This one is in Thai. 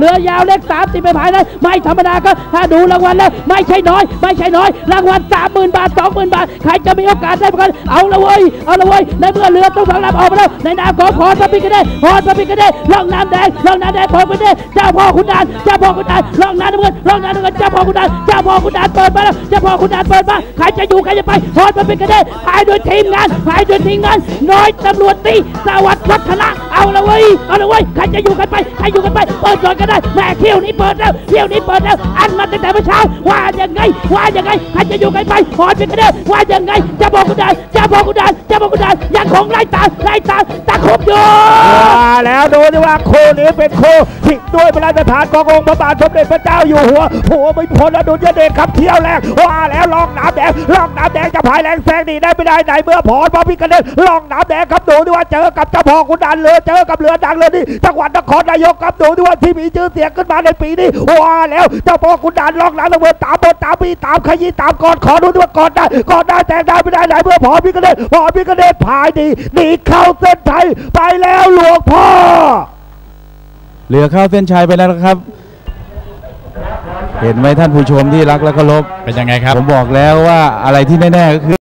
เรือยาวเลขสามสิบไปภายในไม่ธรรมดาครับถ้าดูรางวัลแล้วไม่ใช่น้อย ไม่ใช่น้อย รางวัลสามหมื่นบาทสองหมื่นบาทใครจะมีโอกาสได้ประกันเอาละเว้ยเอาละเว้ยในเมื่อเรือต้องสองลำออกมาแล้วในนามของพรพระพิฆเนศพรพระพิฆเนศล่องน้ำแดงล่องน้ำแดงพรพระพิฆเนศเจ้าพ่อขุนนางเจ้าพ่อขุนนางล่องน้ำน้ำเงินล่องน้ำน้ำเงินเจ้าพ่อขุนนางเจ้าพ่อขุนนางเปิดมาแล้วเจ้าพ่อขุนนางเปิดมาใครจะอยู่ใครจะไปพรพระพิฆเนศพายโดยทีมงานพายโดยทีมงานน้อยตำรวจตีสวัสดิ์วัฒนะ เอาละเว้ยเอาละเว้ยใครจะอยู่กันไปใครอยู่กันไปเปิดก่อนก็ได้แม่เที่ยวนี้เปิดแล้วเที่ยวนี้เปิดแล้วอันมาตั้งแต่เมื่อเช้าว่ายังไงว่ายังไงใครจะอยู่กันไปพรพิฆเนศว่ายังไงเจ้าพ่อขุนนางเจ้าพ่อขุนนางเจ้าพ่อขุนนางยังคงไล่ตามไล่ตามตะครบอยู่มาแล้วดูดิว่าโคู่นี้เป็นโคที่ด้วยพระราชทานขององค์พระบาทสมเด็จพระเจ้าอยู่หัวผัวไม่พ้นอดุลยเดชครับเที่ยวแรกว่าแล้วลองน้ำแดงลองน้ำแดงจะพายแรงแซงดีได้ไม่ได้ไหนเมื่อพรพระพิฆเนศลองน้ำแดงครับดูดิว่าเจอกับเจ้าพ่อคุณดันเรือเจอกับเรือดังเรือนี่จังหวัดนครนายกครับดูดิว่าที่มีชื่อเสียงขึ้นมาในปีนี้ว่าแล้วเจ้าพ่อคุณดันลองน้ำตะเวนตามบนตามปีตามขยี้ตามกอดขอดูดิว่ากอดได้กอดได้แต่งได้ไม่ได้ไหนเมื่อพรพิฆเนศพรพิฆเนศพายดีหนีเข้าเส้นชัยไปแล้วหลวงพ่อเรือเข้าเส้นชัยไปแล้วนะครับ เห็นไหมท่านผู้ชมที่รักและเคารพเป็นยังไงครับ ผมบอกแล้วว่าอะไรที่แน่ๆก็คือ